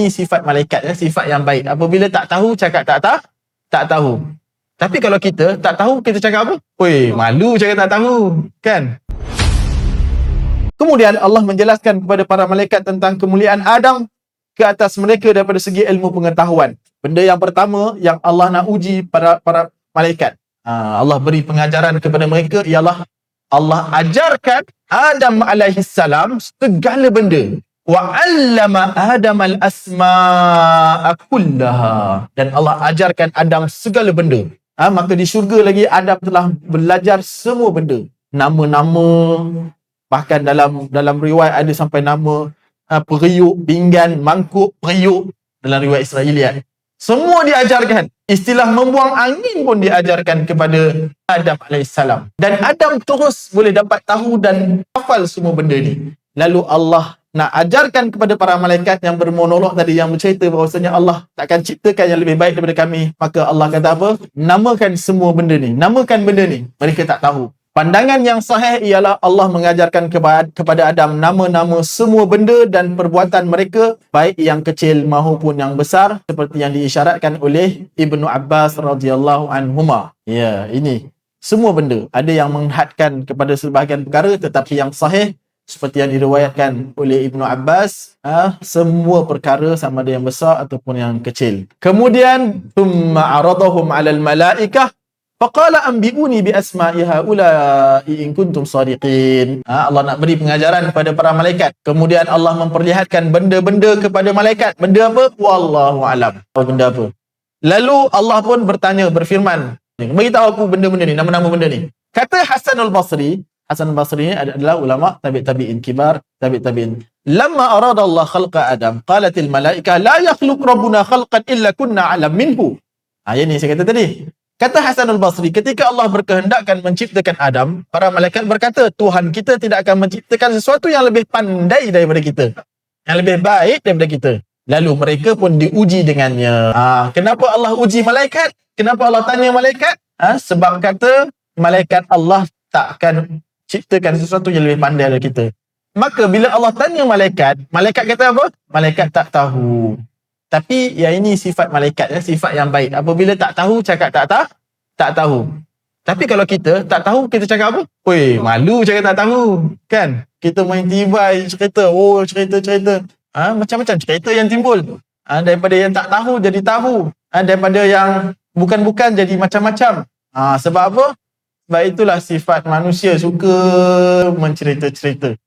ini sifat malaikat ya, sifat yang baik. Apabila tak tahu cakap tak tahu, tak tahu. Tapi kalau kita tak tahu kita cakap apa? Woi, malu cakap tak tahu, kan? Kemudian Allah menjelaskan kepada para malaikat tentang kemuliaan Adam ke atas mereka daripada segi ilmu pengetahuan. Benda yang pertama yang Allah nak uji para para malaikat. Ha, Allah beri pengajaran kepada mereka ialah Allah ajarkan Adam alaihi salam segala benda. Wa 'allama Adam al-asma'a kullaha. Dan Allah ajarkan Adam segala benda. Ha, maka di syurga lagi Adam telah belajar semua benda. Nama-nama bahkan dalam dalam riwayat ada sampai nama uh, periuk, pinggan, mangkuk, periuk dalam riwayat Israeliat. Semua diajarkan. Istilah membuang angin pun diajarkan kepada Adam AS. Dan Adam terus boleh dapat tahu dan hafal semua benda ni. Lalu Allah nak ajarkan kepada para malaikat yang bermonolog tadi yang bercerita bahawasanya Allah takkan ciptakan yang lebih baik daripada kami. Maka Allah kata apa? Namakan semua benda ni. Namakan benda ni. Mereka tak tahu. Pandangan yang sahih ialah Allah mengajarkan kepada Adam nama-nama semua benda dan perbuatan mereka baik yang kecil maupun yang besar seperti yang diisyaratkan oleh Ibnu Abbas radhiyallahu anhuma. Ya, ini semua benda ada yang menghadkan kepada sebahagian perkara tetapi yang sahih seperti yang diriwayatkan oleh Ibnu Abbas, ha, semua perkara sama ada yang besar ataupun yang kecil. Kemudian, thumma aradahum 'alal malaikah Faqala anbi'uni bi asma'i haula'i in kuntum sadiqin. Ha, Allah nak beri pengajaran kepada para malaikat. Kemudian Allah memperlihatkan benda-benda kepada malaikat. Benda apa? Wallahu alam. Apa benda apa? Lalu Allah pun bertanya, berfirman. Beritahu aku benda-benda ni, nama-nama benda ni. Kata Hasan al-Basri, Hasan al-Basri ni adalah ulama tabi' tabi'in kibar, tabi' tabi'in. Lama arada Allah khalqa Adam, qalatil malaika la yakhluq rabbuna khalqan illa kunna alam minhu. Ha, ini saya kata tadi. Kata Hasan al-Basri, ketika Allah berkehendakkan menciptakan Adam, para malaikat berkata, Tuhan kita tidak akan menciptakan sesuatu yang lebih pandai daripada kita. Yang lebih baik daripada kita. Lalu mereka pun diuji dengannya. Ha, kenapa Allah uji malaikat? Kenapa Allah tanya malaikat? Ha, sebab kata malaikat Allah tak akan ciptakan sesuatu yang lebih pandai daripada kita. Maka bila Allah tanya malaikat, malaikat kata apa? Malaikat tak tahu. Tapi yang ini sifat malaikat, ya, sifat yang baik. Apabila tak tahu, cakap tak tahu, tak tahu. Tapi kalau kita tak tahu, kita cakap apa? Weh, malu cakap tak tahu. Kan? Kita main tibai, cerita. Oh, cerita-cerita. Ha, macam-macam cerita yang timbul. Ha, daripada yang tak tahu, jadi tahu. Ha, daripada yang bukan-bukan, jadi macam-macam. Ha, sebab apa? Sebab itulah sifat manusia suka mencerita-cerita.